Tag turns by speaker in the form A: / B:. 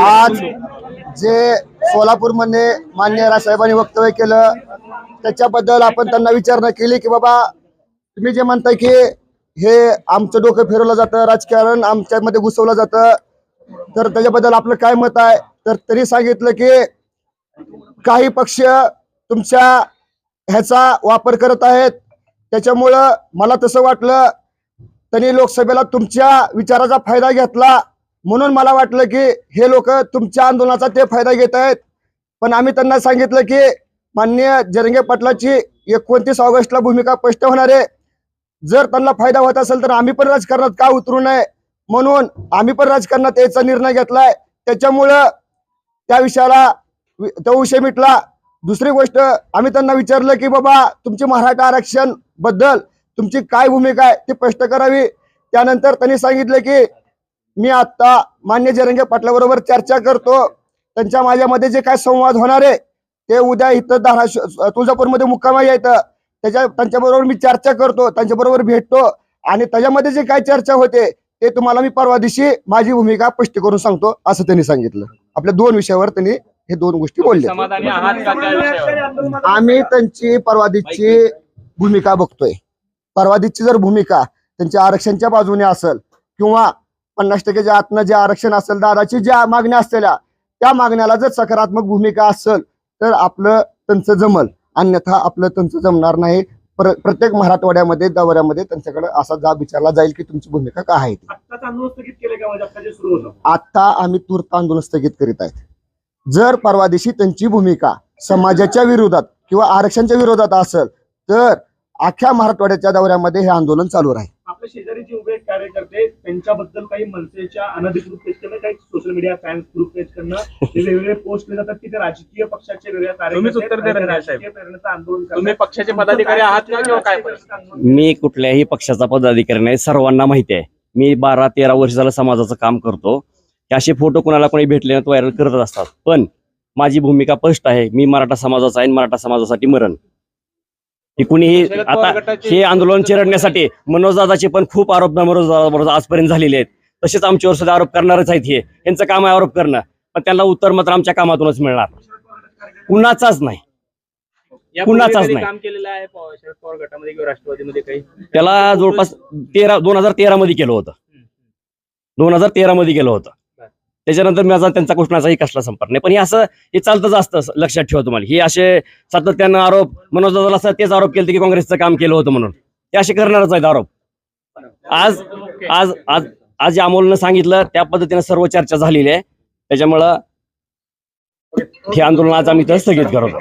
A: आज जे सोलापूरमध्ये मान्य साहेबांनी वक्तव्य केलं त्याच्याबद्दल आपण त्यांना विचारणा केली की बाबा तुम्ही जे म्हणताय की हे आमचं डोकं फिरवलं जातं राजकारण आमच्यामध्ये घुसवलं जातं तर त्याच्याबद्दल आपलं काय मत आहे? तर तरी सांगितलं की काही पक्ष तुमच्या ह्याचा वापर करत आहेत. त्याच्यामुळं मला तसं वाटलं त्यांनी लोकसभेला तुमच्या विचाराचा फायदा घेतला. म्हणून मला वाटलं की हे लोक तुमच्या आंदोलनाचा ते फायदा घेत आहेत. पण आम्ही त्यांना सांगितलं की माननीय जरंगे पाटलाची एकोणतीस ऑगस्टला भूमिका स्पष्ट होणार आहे. जर त्यांना फायदा होत असेल तर आम्ही पण राजकारणात का उतरू नये? म्हणून आम्ही पण राजकारणात यायचा निर्णय घेतलाय. त्याच्यामुळं त्या विषयाला तो विषय मिटला. दुसरी गोष्ट आम्ही त्यांना विचारलं की बाबा तुमचे मराठा आरक्षणबद्दल तुमची काय भूमिका आहे ती स्पष्ट करावी. त्यानंतर त्यांनी सांगितलं की मी आता मान्य जरंगे पाटलाबरोबर चर्चा करतो. त्यांच्या माझ्यामध्ये जे काय संवाद होणार आहे ते उद्या इथं धाराशिव तुळजापूरमध्ये मुक्कामा येतं. त्याच्या त्यांच्याबरोबर मी चर्चा करतो त्यांच्याबरोबर भेटतो आणि त्याच्यामध्ये जे काय चर्चा होते ते तुम्हाला मी परवा दिवशी माझी भूमिका स्पष्ट करून सांगतो असं त्यांनी सांगितलं. आपल्या दोन विषयावर त्यांनी हे दोन गोष्टी बोलल्या.
B: समाधानी आहात का त्या विषयावर?
A: आम्ही त्यांची परवादीची भूमिका बघतोय. परवादीची जर भूमिका त्यांच्या आरक्षणच्या बाजूने असेल किंवा पन्नास टक्केच्या आतनं जे आरक्षण असेल दादाची ज्या मागण्या असलेल्या त्या मागण्याला जर सकारात्मक भूमिका असेल तर आपलं त्यांचं जमल. अन्यथा आपलं त्यांचं जमणार नाही. प्र- प्रत्येक मराठवाड्यामध्ये दौऱ्यामध्ये त्यांच्याकडे असा जाब विचारला जाईल की तुमची भूमिका काय आहे ती.
C: आत्ताच आंदोलन स्थगित केले का म्हणजे आता जे सुरू होतं?
A: आता आम्ही तूर्त आंदोलन स्थगित करीत आहेत. जर परवा दिवशी त्यांची भूमिका समाजाच्या विरोधात किंवा आरक्षणच्या विरोधात असेल तर अख्ख्या मराठवाड्याच्या दौऱ्यामध्ये हे आंदोलन चालू राहील.
C: आपल्या शेजारी जे उभे कार्यकर्ते त्यांच्याबद्दल काही मनसेच्या अनधिकृत पेज करणं काही social media fans group page करणं वेगवेगळे पोस्ट केले जातात की ते राजकीय पक्षाचे वेगवेगळ्या
B: तुम्हीच उत्तर द्या
C: कार्यकर्ते आंदोलन.
B: तुम्ही पक्षाचे पदाधिकारी आहात का किंवा काय
D: मी कुठल्याही पक्षाचा पदाधिकारी नाही सर्वांना माहिती आहे. मी बारा तेरा वर्ष झालं समाजाचं काम करतो. की असे फोटो कोणाला कोणी भेटले ना व्हायरल करत असतात. पण माझी भूमिका स्पष्ट आहे मी मराठा समाजाचा आहे आणि मराठा समाजासाठी मरण. हे कुणीही आता हे आंदोलन चिरडण्यासाठी मनोजदादाचे पण खूप आरोप मनोजदादाबरोबर आजपर्यंत झालेले आहेत. तसेच आमच्यावर सुद्धा आरोप करणारच आहेत हे. यांचं काम आहे आरोप करणं. पण त्यांना उत्तर मात्र आमच्या कामातूनच मिळणार. कुणाचाच नाही. कुणाचाच नाही. त्याला जवळपास तेरा दोन हजार तेरा मध्ये केलं होतं. दोन हजार तेरा मध्ये केलं होतं. त्याच्यानंतर माझा त्यांचा कुठलाचाही कसला संपर्क नाही. पण हे असं हे चालतच असतं लक्षात ठेवा तुम्हाला. हे असे सातत्यानं आरोप मनोज दादाला असं तेच आरोप केले की काँग्रेसचं काम केलं होतं म्हणून. ते असे करणारच आहेत आरोप. आज आज आज आज जे अमोलनं सांगितलं त्या पद्धतीने सर्व चर्चा झालेली आहे. त्याच्यामुळं हे आंदोलन आज आम्ही स्थगित करतो.